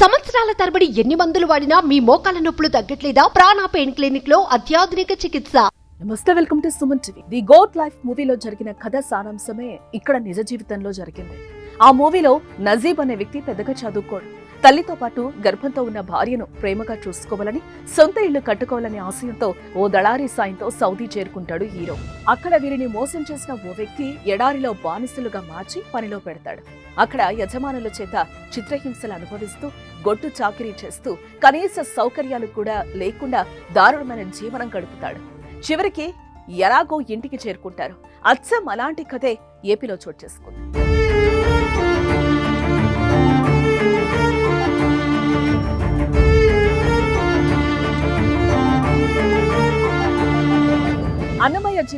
సంవత్సరాల తరబడి ఎన్ని మందులు వాడినా మీ మోకాల నొప్పులు తగ్గట్లేదా? ప్రాణ పెయిన్ క్లినిక్లో అత్యాధునిక చికిత్స. నమస్తే welcome to Suman TV. The goat life మూవీలో జరిగిన కథ సారాంశమే ఇక్కడ నిజ జీవితంలో జరిగింది. ఆ మూవీలో నజీబ్ అనే వ్యక్తి పెద్దగా చదువుకోడు. తల్లితో పాటు గర్భంతో ఉన్న భార్యను ప్రేమగా చూసుకోవాలని సొంత ఇల్లు కట్టుకోవాలనే ఆశయంతో ఓ దళారీ సాయంతో సౌదీ చేరుకుంటాడు హీరో. అక్కడ వీరిని మోసం చేసిన ఓ వ్యక్తి ఎడారిలో బానిసలుగా మార్చి పనిలో పెడతాడు. అక్కడ యజమానుల చేత చిత్రహింసలు అనుభవిస్తూ గొట్టు చాకిరీ చేస్తూ కనీస సౌకర్యాలు కూడా లేకుండా దారుణమైన జీవనం గడుపుతాడు. చివరికి ఎలాగో ఇంటికి చేరుకుంటారు. అచ్చం అలాంటి కథే ఏపీలో చోటు చేసుకుంది.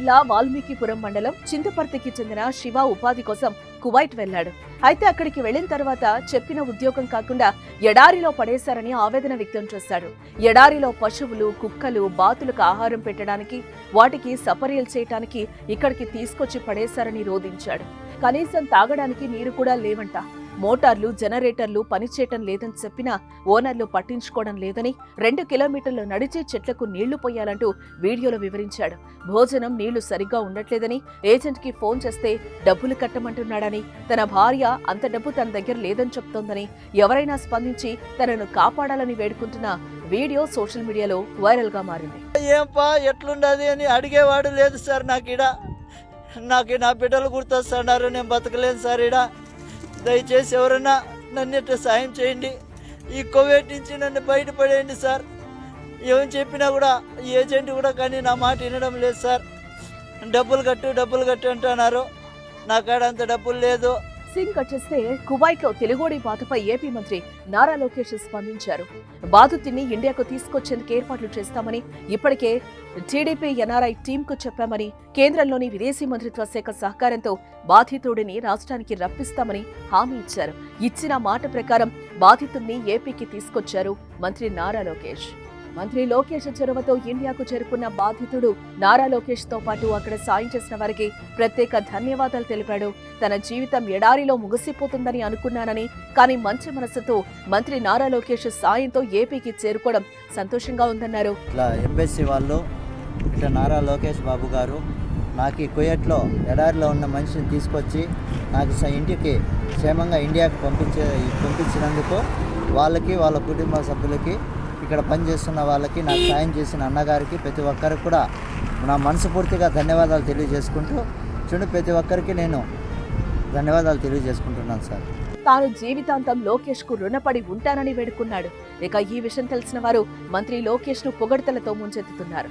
జిల్లా వాల్మీకిపురం మండలం చింతపర్తికి చెందిన శివ ఉపాధి కోసం కువైట్ వెళ్ళాడు అయితే అక్కడికి వెళ్ళిన తర్వాత చెప్పిన ఉద్యోగం కాకుండా ఎడారిలో పడేశారని ఆవేదన వ్యక్తం చేశాడు. ఎడారిలో పశువులు కుక్కలు బాతులకు ఆహారం పెట్టడానికి వాటికి సపర్యలు చేయటానికి ఇక్కడికి తీసుకొచ్చి పడేశారని రోధించాడు. కనీసం తాగడానికి నీరు కూడా లేవంట. మోటార్లు జనరేటర్లు పనిచేయటం లేదని చెప్పినా ఓనర్లు పట్టించుకోవడం లేదని రెండు కిలోమీటర్లు నడిచే చెట్లకు నీళ్ళు పోయాలంటూ వీడియోలో వివరించాడు. భోజనం నీళ్ళు సరిగ్గా ఉండట్లేదని ఏజెంట్కి ఫోన్ చేస్తే డబ్బులు కట్టమంటున్నాడని తన భార్య అంత డబ్బు తన దగ్గర లేదని చెప్తోందని ఎవరైనా స్పందించి తనను కాపాడాలని వేడుకుంటున్న వీడియో సోషల్ మీడియాలో వైరల్గా మారింది. ఏంపా ఎట్లుండదు అని అడిగేవాడు లేదు సార్ నాకు ఇడ నాకు నా బిడ్డలు గుర్తొస్తున్నారు నేను బతకలేను సార్ ఇడ దయచేసి ఎవరైనా నన్ను ఇట్లా సాయం చేయండి? ఈ కోవిడ్ నుంచి నన్ను బయటపడేయండి సార్. ఏం చెప్పినా కూడా ఈ ఏజెంట్ కూడా కానీ నా మాట వినడం లేదు సార్. డబ్బులు కట్టు డబ్బులు కట్టు అంటున్నారు. నా కాడ అంత డబ్బులు లేదు. సింగ్ కట్టేస్తే కువైట్లో తెలుగోడి బాధపై ఏపీ మంత్రి నారా లోకేష్ స్పందించారు. బాధితుడిని ఇండియాకు తీసుకొచ్చేందుకు ఏర్పాట్లు చేస్తామని ఇప్పటికే టీడీపీ ఎన్ఆర్ఐ టీమ్కు చెప్పామని కేంద్రంలోని విదేశీ మంత్రిత్వ శాఖ సహకారంతో బాధితుడిని రాష్ట్రానికి రప్పిస్తామని హామీ ఇచ్చారు. ఇచ్చిన మాట ప్రకారం బాధితుడిని ఏపీకి తీసుకొచ్చారు మంత్రి నారా లోకేష్. మంత్రి లోకేష్ చొరవతో ఇండియాకు చేరుకున్న బాధితుడు నారా లోకేష్తో పాటు అక్కడ సాయం చేసిన వారికి ప్రత్యేక ధన్యవాదాలు తెలిపాడు. తన జీవితం ఎడారిలో ముగిసిపోతుందని అనుకున్నానని కానీ మంచి మనసుతో మంత్రి నారా లోకేష్ సాయంతో ఏపీకి చేరుకోవడం సంతోషంగా ఉందన్నారు. ఇట్లా ఎంబెస్సీ వాళ్ళు ఇట్లా నారా లోకేష్ బాబు గారు నాకు ఈ కుయట్లో ఎడారిలో ఉన్న మనిషిని తీసుకొచ్చి నాకు స- ఇంటికి క్షేమంగా ఇండియాకి పంపించే పంపించినందుకు వాళ్ళకి వాళ్ళ కుటుంబ సభ్యులకి ఇక్కడ పనిచేస్తున్న వాళ్ళకి నాకు సాయం చేసిన అన్నగారికి ప్రతి ఒక్కరికి కూడా నా మనస్ఫూర్తిగా ధన్యవాదాలు తెలియజేసుకుంటూ చూడు ప్రతి ఒక్కరికి నేను ధన్యవాదాలు తెలియజేసుకుంటున్నాను సార్. తాను జీవితాంతం లోకేష్కు రుణపడి ఉంటానని వేడుకున్నాడు. ఇక ఈ విషయం తెలిసిన వారు మంత్రి లోకేష్ను పొగడ్తలతో ముంచెత్తుతున్నారు.